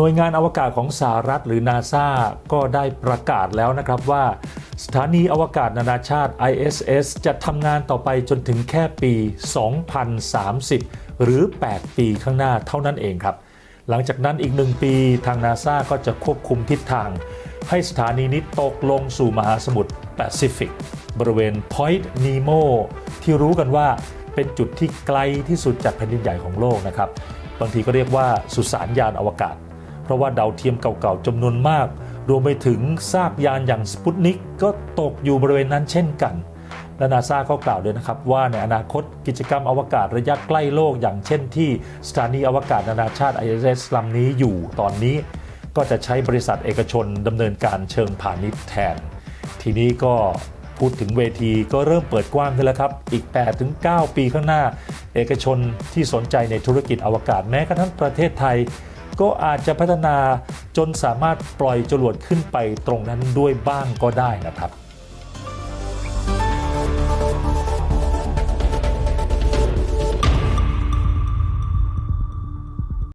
หน่วยงานอวกาศของสหรัฐหรือนาซาก็ได้ประกาศแล้วนะครับว่า สถานีอวกาศนานาชาติ ISS จะทำงานต่อไปจนถึงแค่ปี 2030 หรือ 8 ปีข้างหน้าเท่านั้นเองครับ หลังจากนั้นอีกหนึ่งปีทางนาซาก็จะควบคุมทิศทาง ให้สถานีนี้ตกลงสู่มหาสมุทรแปซิฟิกบริเวณ Point Nemo ที่รู้กันว่าเป็นจุดที่ไกลที่สุดจากแผ่นดินใหญ่ของโลกนะครับ บางทีก็เรียกว่าสุสานยานอวกาศ เพราะว่าดาวเทียมเก่าๆจำนวนมาก รวมไปถึงซากยานอย่างสปุตนิกก็ตกอยู่บริเวณนั้นเช่นกัน และนาซาก็กล่าวด้วยนะครับ ว่าในอนาคตกิจกรรมอวกาศระยะใกล้โลกอย่างเช่นที่สถานีอวกาศนานาชาติ ISS ลำนี้อยู่ตอนนี้ ก็จะใช้บริษัทเอกชนดำเนินการเชิงพาณิชย์แทน ทีนี้ก็พูดถึงเวทีก็เริ่มเปิดกว้างขึ้นแล้วครับ อีก 8-9 ปีข้างหน้า เอกชนที่สนใจในธุรกิจอวกาศแม้กระทั่งประเทศไทย ก็อาจจะพัฒนาจนสามารถปล่อยจรวดขึ้นไปตรงนั้นด้วยบ้างก็ได้นะครับ